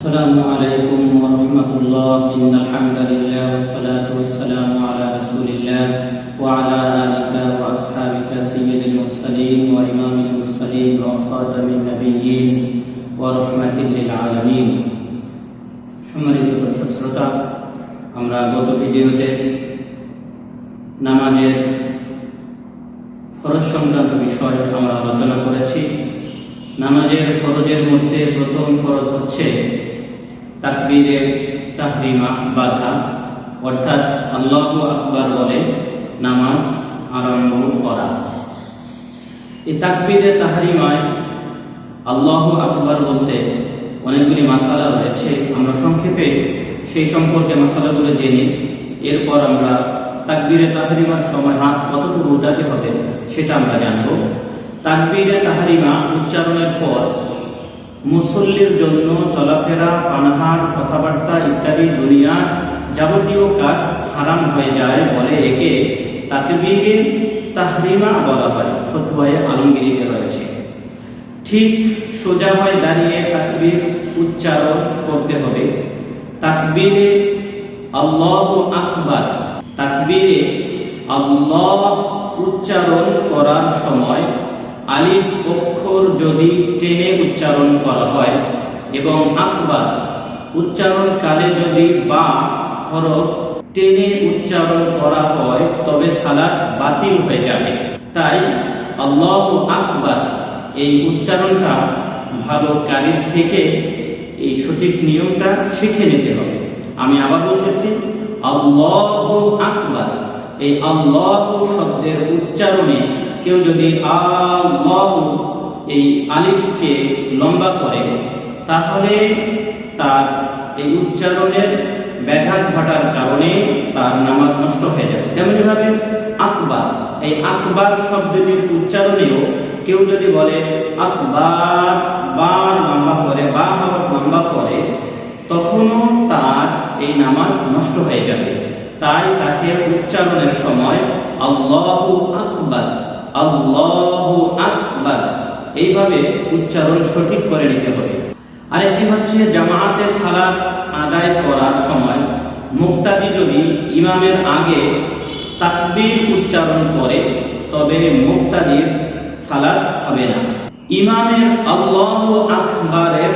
السلام عليكم ورحمة الله إن الحمد لله والصلاة والسلام على رسول الله وعلى آلك وأصحابك سيد المرسلين وإمام المرسلين وخاتم النبيين ورحمة للعالمين সম্মানিত দর্শক শ্রোতা আমরা গত ভিডিওতে নামাজের ফরজ সংক্রান্ত বিষয়ে আমরা আলোচনা করেছি নামাজের ফরজের মধ্যে প্রথম ফরজ হচ্ছে তাকবীরে তাহরিমা বাধা। অর্থাৎ আল্লাহ আকবার বলে নামাজ আরম্ভ করা। এই তাকবীরে তাহরিমায় আল্লাহ আকবার বলতে অনেকগুলি মাসালা রয়েছে। আমরা সংক্ষেপে সেই সম্পর্কে মাসালাগুলো জেনে এরপর আমরা তাকবীরে তাহরিমার সময় হাত কতটুকু উঠাতে হবে সেটা আমরা জানব। তাকবীরে তাহরিমা উচ্চারণের পর মুসল্লির জন্য চলাফেরা, পানাহার, কথাবার্তা ইত্যাদি দুনিয়ার যাবতীয় কাজ হারাম হয়ে যায় বলে একে তাকবীরে তাহরিমা বলা হয়, ফতুয়ায় আলমগিরিতে রয়েছে। ঠিক সোজা হয়ে দাঁড়িয়ে তাকবীর উচ্চারণ করতে হবে। তাকবীরে আল্লাহ আকবার, তাকবীরে আল্লাহ উচ্চারণ করার সময় আলিফ অক্ষর যদি টেনে উচ্চারণ করা হয় এবং আকবার, উচ্চারণকালে যদি বা, হরফ টেনে উচ্চারণ করা হয়, তবে সালাদ বাতিল হয়ে যাবে। তাই আল্লাহ আকবার এই উচ্চারণটা ভালো কারির থেকে এই সঠিক নিয়মটা শিখে নিতে হবে। আমি আবার বলতেছি, আল্লাহ আকবার, এই আল্লাহ শব্দের উচ্চারণে কেউ যদি আল্লাহ এই আলিফকে লম্বা করে, তাহলে তার এই উচ্চারণের ব্যাঘাত ঘটার কারণে তার নামাজ নষ্ট হয়ে যাবে। তেমনিভাবে আকবার, এই আকবার শব্দটির উচ্চারণেও কেউ যদি বলে, আকবার বার লম্বা করে বা লম্বা করে, তখনও তার এই নামাজ নষ্ট হয়ে যাবে। তাই তাকে উচ্চারণের সময় আল্লাহ আকবার আল্লাহ আকবার। এইভাবে উচ্চারণ সঠিক করে নিতে হবে। আরেকটি হচ্ছে জামায়াতে সালাত আদায় করার সময় মুক্তাদি যদি ইমামের আগে তাকবীর উচ্চারণ করে, তবে মুক্তাদির সালাত হবে না। ইমামের আল্লাহ আকবারের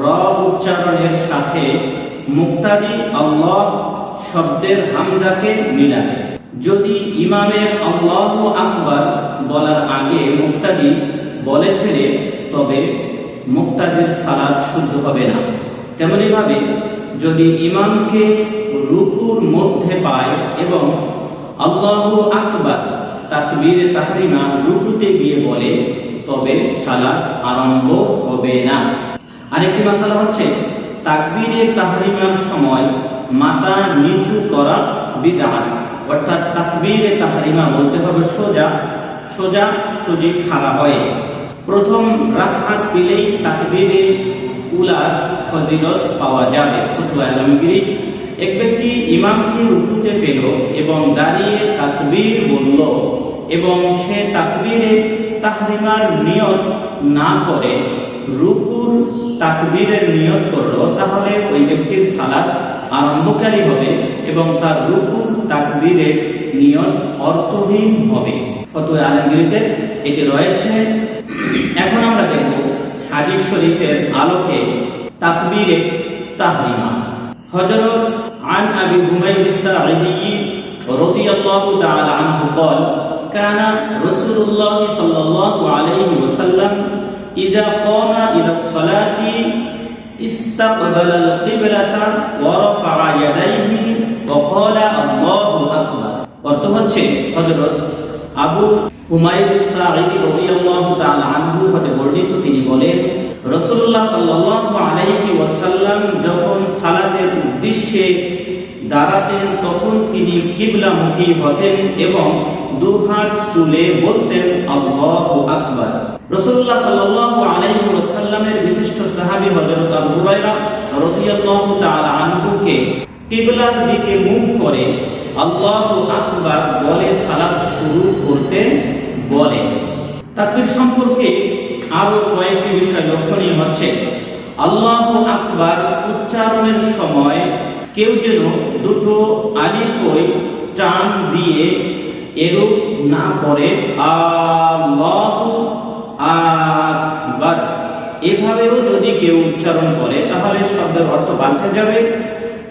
র উচ্চারণের সাথে মুক্তাদি আল্লাহ শব্দের হামজাকে মিলাবে। যদি ইমামের আল্লাহ আকবার বলার আগে মুক্তাদি বলে ফেলে, তবে মুক্তাদির সালাদ শুদ্ধ হবে না। তেমনিভাবে যদি ইমামকে রুকুর মধ্যে পায় এবং আল্লাহ আকবার তাকবীর তাহরিমা রুকুতে গিয়ে বলে, তবে সালাদ আরম্ভ হবে না। আরেকটি মাসালা হচ্ছে, তাকবীরে তাহরিমার সময় মাথা নিচু করা বিদাত। অর্থাৎ তাকবীরে তাহরিমা বলতে হবে সোজা সোজা, সুজি খাড়া হয়। প্রথম রাখাত পেলেই তাকবীরে উলার ফজিলত পাওয়া যাবে। ফতুয়া আলমগিরি, এক ব্যক্তি ইমামকে রুকুতে পেল এবং দাঁড়িয়ে তাকবীর বলল এবং সে তাকবীরে তাহরিমার নিয়ত না করে রুকুর তাকবীরের নিয়ত করলো তাহলে ওই ব্যক্তির সালাদ আরম্ভকারী হবে এবং তার রুকুর তাকবীরের নিয়ত অর্থহীন হবে ফতুয়া আলমগিরিতে এটি রয়েছে এখন আমরা দেখব হাদিস শরীফের আলোকে তাকবীরে তাহরিমা হযরত عن ابي حميد الساعدي رضي الله تعالى عنه قال كان رسول الله صلى الله عليه وسلم اذا قام الى الصلاه استقبل القبلة ورفع يديه وقال الله أكبر অর্থ হচ্ছে হযরত আবু হুমায়ুদ সাঈদী রাদিয়াল্লাহু তাআলা আনহু হতে বর্ণিত তিনি বলেন রাসূলুল্লাহ সাল্লাল্লাহু আলাইহি ওয়াসাল্লাম যখন সালাতের উদ্দেশ্যে দাঁড়াতেন তখন তিনি কিবলামুখী হতেন এবং দুহাত তুলে বলতেন, আল্লাহু আকবার। রাসূলুল্লাহ সাল্লাল্লাহু আলাইহি ওয়াসাল্লামের বিশিষ্ট সাহাবী হযরত আবু হুরায়রা রাদিয়াল্লাহু তাআলা আনহুকে কিবলার দিকে মুখ করে আল্লাহু আকবার বলে সালাত শুরু করতে বলে। তাকবীর সম্পর্কে আরও কয়েকটি বিষয় লক্ষণীয় হচ্ছে, আল্লাহ আকবার উচ্চারণের সময় কেউ যেন দুটো আলিফই টান দিয়ে এরূপ না পড়ে আল্লাহ আকবার। এভাবেও যদি কেউ উচ্চারণ করে, তাহলে শব্দের অর্থ পাল্টে যাবে।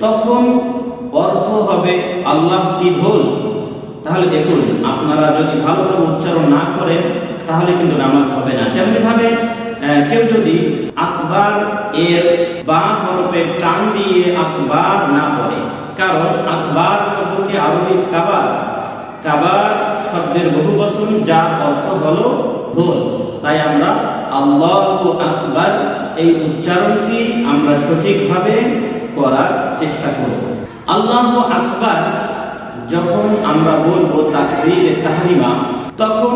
তখন অর্থ হবে আল্লাহ কি ঢোল? তাহলে দেখুন, আপনারা যদি ভালোভাবে উচ্চারণ না করেন, তাহলে কিন্তু নামাজ হবে না। তেমনি ভাবে কেউ যদি আকবার এর বা হরফে টান দিয়ে আকবার না করে, কারণ আকবার শব্দটি আরবি কাবার। কাবার শব্দের বহু বচন, যার অর্থ হলো ঢোল। তাই আমরা আল্লাহ আকবার এই উচ্চারণটি আমরা সঠিকভাবে করার চেষ্টা করব। আল্লাহ আকবার, যখন আমরা বলব তাকবীর তাহরিমা, তখন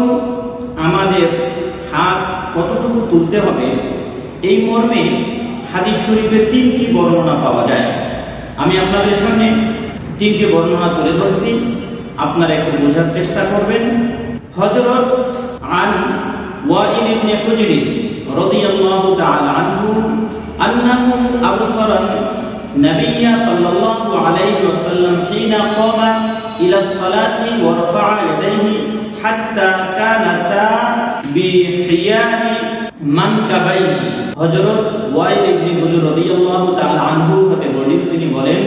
আমাদের হাত কতটুকু তুলতে হবে? এই মর্মে হাদিস শরীফে তিনটি বর্ণনা পাওয়া যায়। আমি আপনাদের সামনে তিনটি বর্ণনা তুলে ধরছি। আপনারা একটু বোঝার চেষ্টা করবেন হজরত আন ওয়াইল ইবনে হুজর রাদিয়াল্লাহু তাআলা আনহু আন্নাহু আবসারা النبي صلى الله عليه وسلم حين قام إلى الصلاة ورفع يديه حتى كانتا بحيان منكبيه হযরত ওয়াইল ইবনে হুজর রাদিয়াল্লাহু তাআলা আনহু হতে বর্ণিত তিনি বলেন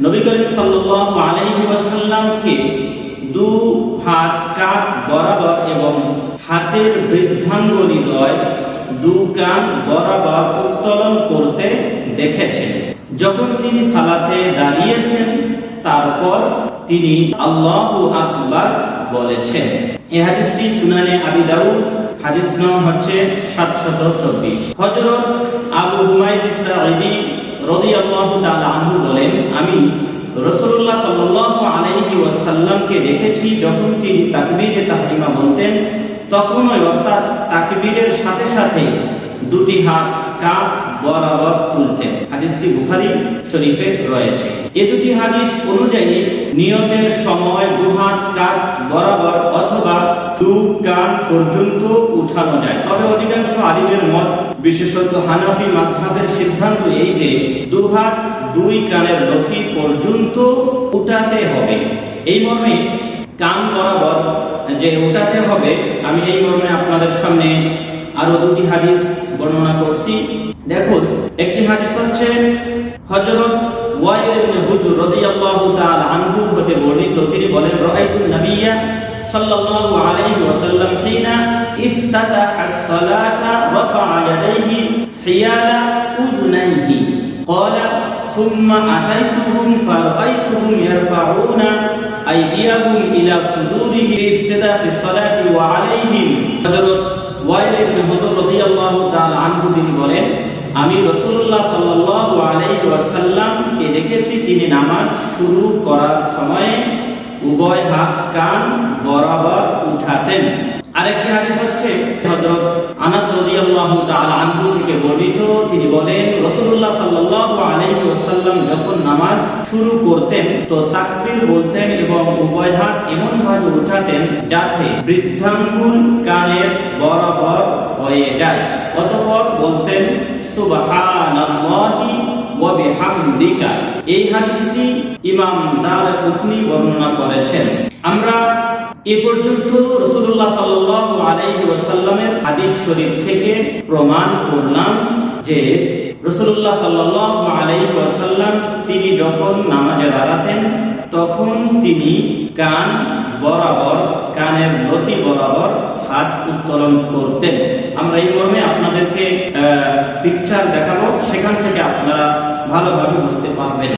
নবী করিম সাল্লাল্লাহু আলাইহি ওয়াসাল্লামকে দু হাত কাঁধ বরাবর এবং হাতের বৃদ্ধাঙ্গুলিদ্বয় দু কান বরাবর উত্তোলন করতে দেখেছেন। যখন তিনি সালাতে দাঁড়িয়েছেন, তারপর তিনি আল্লাহু আকবার বলেছেন। এই হাদিসটি সুনানে আবি দাউদ, হাদিস নং হচ্ছে সাতশত চব্বিশ। হজরত আবু হুমায়দ ইসরাঈলি রাদিয়াল্লাহু তাআলা আনহু বলেন আমি রসুল্লাহ সাল্লাল্লাহু আলাইহি ওয়াসাল্লামকে দেখেছি যখন তিনি তাকবীরে তাহরিমা বলতেন তখন ওই অর্থাৎ তাকবীরের সাথে সাথে দুটি হাত কাপ বরাবর তুলতেন। হাদিসটি বুখারী শরীফে রয়েছে। এ দুটি হাদিস অনুযায়ী নিয়তের সময় দু হাত কাঁধ বরাবর অথবা দু কান পর্যন্ত উঠানো যায়। তবে অধিকাংশ আলিমের মত, বিশেষত হানাফি মাযহাবের সিদ্ধান্ত এই যে দু হাত দুই কানের লতি পর্যন্ত উঠাতে হবে। এই মর্মে কান বরাবর যে উঠাতে হবে, আমি এই মর্মে আপনাদের সামনে আরও দুটি হাদিস বর্ণনা করছি। দেখুন, একটি হাদিস হচ্ছে, হযরত ওয়াইল ইবনে হুজুর রাদিয়াল্লাহু তাআলা আনহু হতে বর্ণিত। তিনি বলেন, রাআইতুন নাবিয়্যা সাল্লাল্লাহু আলাইহি ওয়াসাল্লাম হিনা ইফতাতাহা as-সালাতা রাফা'a ইয়াদাইহি হিয়ালা উযুনাইহি। قال ثم أتيتهم فرأيتهم يرفعون أيديهم إلى صدورهم في افتتاح الصلاة وعليهم হযরত ওয়াইল ইবনে হুজুর রাদিয়াল্লাহু তাআলা আনহু তিনি বলেন আমি রাসূলুল্লাহ সাল্লাল্লাহু আলাইহি ওয়াসাল্লামকে দেখেছি তিনি নামাজ শুরু করার সময়ে উভয় হাত কান বরাবর উঠাতেন আরেকটি হাদিস হচ্ছে হযরত আনাস রাদিয়াল্লাহু তাআলা আনহু থেকে বর্ণিত তিনি বলেন রাসূলুল্লাহ সাল্লাল্লাহু আলাইহি ওয়াসাল্লাম যখন নামাজ শুরু করতেন, তো তাকবীর বলতেন এবং উভয় হাত এমন ভাবে উঠাতেন যাতে বৃদ্ধাঙ্গুল কানের বরাবর হয়ে যায়। অতঃপর বলতেন, সুবহানাল্লাহি বিহামদিকা। এই হাদিসটি ইমাম দারকুতনি বর্ণনা করেছেন। আমরা এ পর্যন্ত রসুল্লাহ সাল্লাল্লাহু আলাইহি ওয়াসাল্লামের হাদিস শরীফ থেকে প্রমাণ করলাম। যে রসুল্লাহ সাল্লাহ আলাই ওয়াসাল্লাম তিনি যখন নামাজে দাঁড়াতেন, তখন তিনি কান বরাবর, কানের নতি বরাবর হাত উত্তোলন করতেন। আমরা এই মর্মে আপনাদেরকে পিকচার দেখাবো। সেখান থেকে আপনারা ভালোভাবে বুঝতে পারবেন।